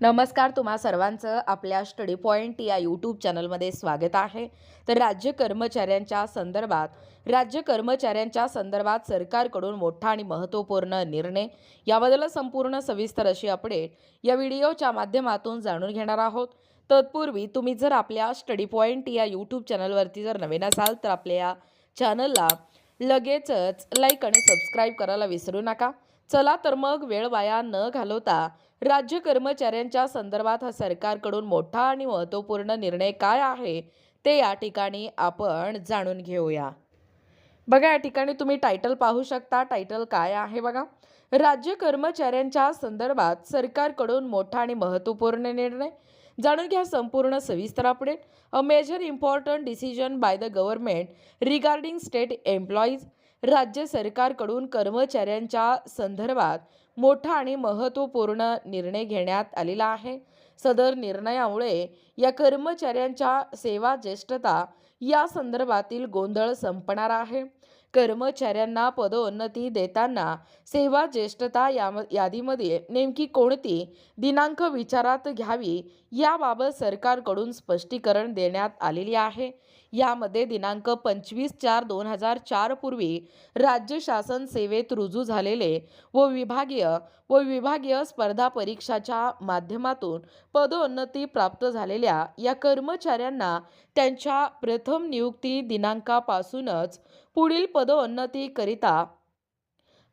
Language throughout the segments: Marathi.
नमस्कार तुम्हा सर्वांचं आपल्या स्टडी पॉईंट या यूट्यूब चॅनलमध्ये स्वागत आहे. तर राज्य कर्मचाऱ्यांच्या संदर्भात राज्य कर्मचाऱ्यांच्या संदर्भात सरकारकडून मोठा आणि महत्त्वपूर्ण निर्णय याबद्दल संपूर्ण सविस्तर अशी अपडेट या व्हिडिओच्या माध्यमातून जाणून घेणार आहोत. तत्पूर्वी तुम्ही जर आपल्या स्टडी पॉईंट या यूट्यूब चॅनलवरती जर नवीन असाल तर आपल्या या चॅनलला लगेचच लाईक आणि सबस्क्राईब करायला विसरू नका. चला तर मग वेळ वाया न घालवता राज्य कर्मचाऱ्यांच्या संदर्भात हा सरकारकडून मोठा आणि महत्त्वपूर्ण निर्णय काय आहे ते या ठिकाणी आपण जाणून घेऊया. बघा या ठिकाणी तुम्ही टायटल पाहू शकता. टायटल काय आहे बघा? राज्य कर्मचाऱ्यांच्या संदर्भात सरकारकडून मोठा आणि महत्त्वपूर्ण निर्णय. जाणून घ्या संपूर्ण सविस्तर update a major important decision by the government regarding state employees राज्य सरकारकडून कर्मचाऱ्यांच्या संदर्भात मोठा आणि महत्त्वपूर्ण निर्णय घेण्यात आलेला आहे. सदर निर्णयामुळे या कर्मचाऱ्यांच्या सेवा ज्येष्ठता या संदर्भातील गोंधळ संपणार आहे. कर्मचाऱ्यांना पदोन्नती देताना सेवा ज्येष्ठता या यादीमध्ये नेमकी कोणती दिनांक विचारात घ्यावी याबाबत सरकारकडून स्पष्टीकरण देण्यात आलेली आहे. यामध्ये दिनांक पंचवीस चार दोन हजार चार पूर्वी राज्य शासन सेवेत रुजू झालेले व विभागीय व विभागीय स्पर्धा परीक्षाच्या माध्यमातून पदोन्नती प्राप्त झालेल्या या कर्मचाऱ्यांना त्यांच्या प्रथम नियुक्ती दिनांकापासूनच पुढील पदोन्नतीकरिता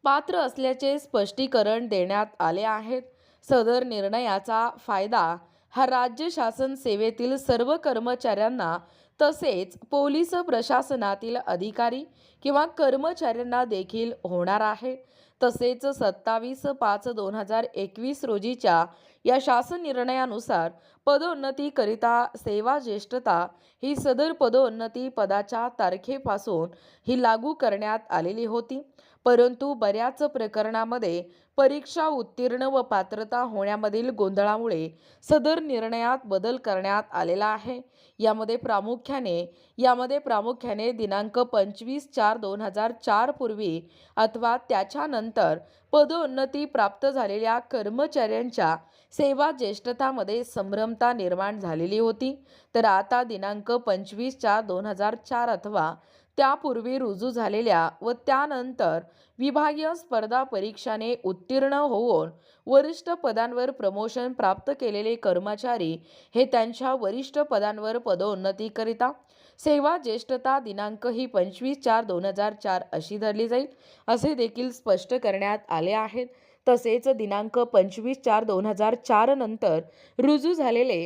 पात्र असल्याचे स्पष्टीकरण देण्यात आले आहेत. सदर निर्णयाचा फायदा हा राज्य शासन सेवेतील सर्व कर्मचाऱ्यांना तसेच पोलीस प्रशासनातील अधिकारी किंवा कर्मचाऱ्यांना देखील होणार आहे. तसेच सत्तावीस पाच दोन हजार एकवीस रोजीच्या या शासन निर्णयानुसार पदोन्नतीकरिता सेवा ज्येष्ठता ही सदर पदोन्नती पदाच्या तारखेपासून ही लागू करण्यात आलेली होती. परंतु बऱ्याच प्रकरणामध्ये परीक्षा उत्तीर्ण व पात्रता होण्यामधील गोंधळामुळे सदर निर्णयात बदल करण्यात आलेला आहे. यामध्ये प्रामुख्याने यामध्ये प्रामुख्याने दिनांक पंचवीस चार दोन हजार चार पूर्वी अथवा त्याच्यानंतर पदोन्नती प्राप्त झालेल्या कर्मचाऱ्यांच्या सेवा ज्येष्ठतामध्ये संभ्रमता निर्माण झालेली होती. तर आता दिनांक पंचवीस चार दोन हजार चार अथवा त्यापूर्वी रुजू झालेल्या व त्यानंतर विभागीय स्पर्धा परीक्षाने उत्तीर्ण होऊन वरिष्ठ पदांवर प्रमोशन प्राप्त केलेले कर्मचारी हे त्यांच्या वरिष्ठ पदांवर पदोन्नतीकरिता सेवा ज्येष्ठता दिनांक ही पंचवीस चार दोन हजार चार अशी धरली जाईल असे देखील स्पष्ट करण्यात आले आहेत. तसेच दिनांक पंचवीस चार दोन हजार चार नंतर रुजू झालेले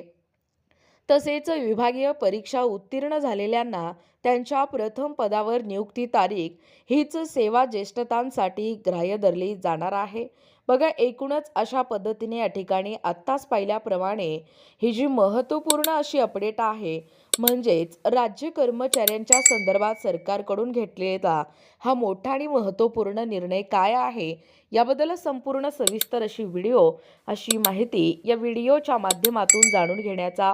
तसेच विभागीय परीक्षा उत्तीर्ण झालेल्यांना त्यांच्या प्रथम पदावर नियुक्ती तारीख हीच सेवा ज्येष्ठतांसाठी ग्राह्य धरली जाणार आहे. बघा एकूणच अशा पद्धतीने या ठिकाणी आत्ताच पाहिल्याप्रमाणे ही जी महत्त्वपूर्ण अशी अपडेट आहे म्हणजेच राज्य कर्मचाऱ्यांच्या संदर्भात सरकारकडून घेतलेला हा मोठा आणि महत्त्वपूर्ण निर्णय काय आहे याबद्दल संपूर्ण सविस्तर अशी व्हिडिओ अशी माहिती या व्हिडिओच्या माध्यमातून जाणून घेण्याचा